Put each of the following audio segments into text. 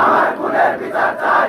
আমার খুনের বিচার চাই।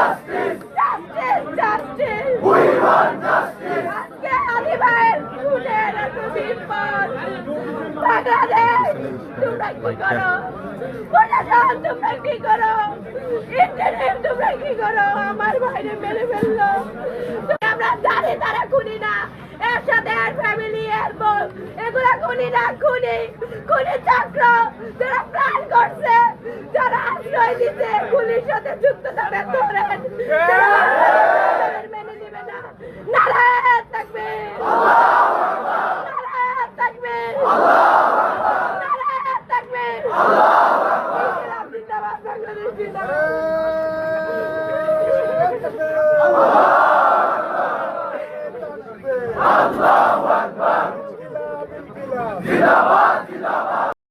বাংলাদেশ তোমরা কি করো প্রশাসন তোমরা কি করো ইন্টারনেট তোমরা কি করো আমার বাইরে মেরে ফেলল আমরা জানি তারা খুনি না এর সাথে এর ফ্যামিলি এর বোন এগুলা খুনি না খুনি খুনি চক্র যারা প্রাণ করছে যারা আশ্রয় দিতে পুলিশ সাথে যুক্ত তাদের ধরেন আল্লাহু আকবার।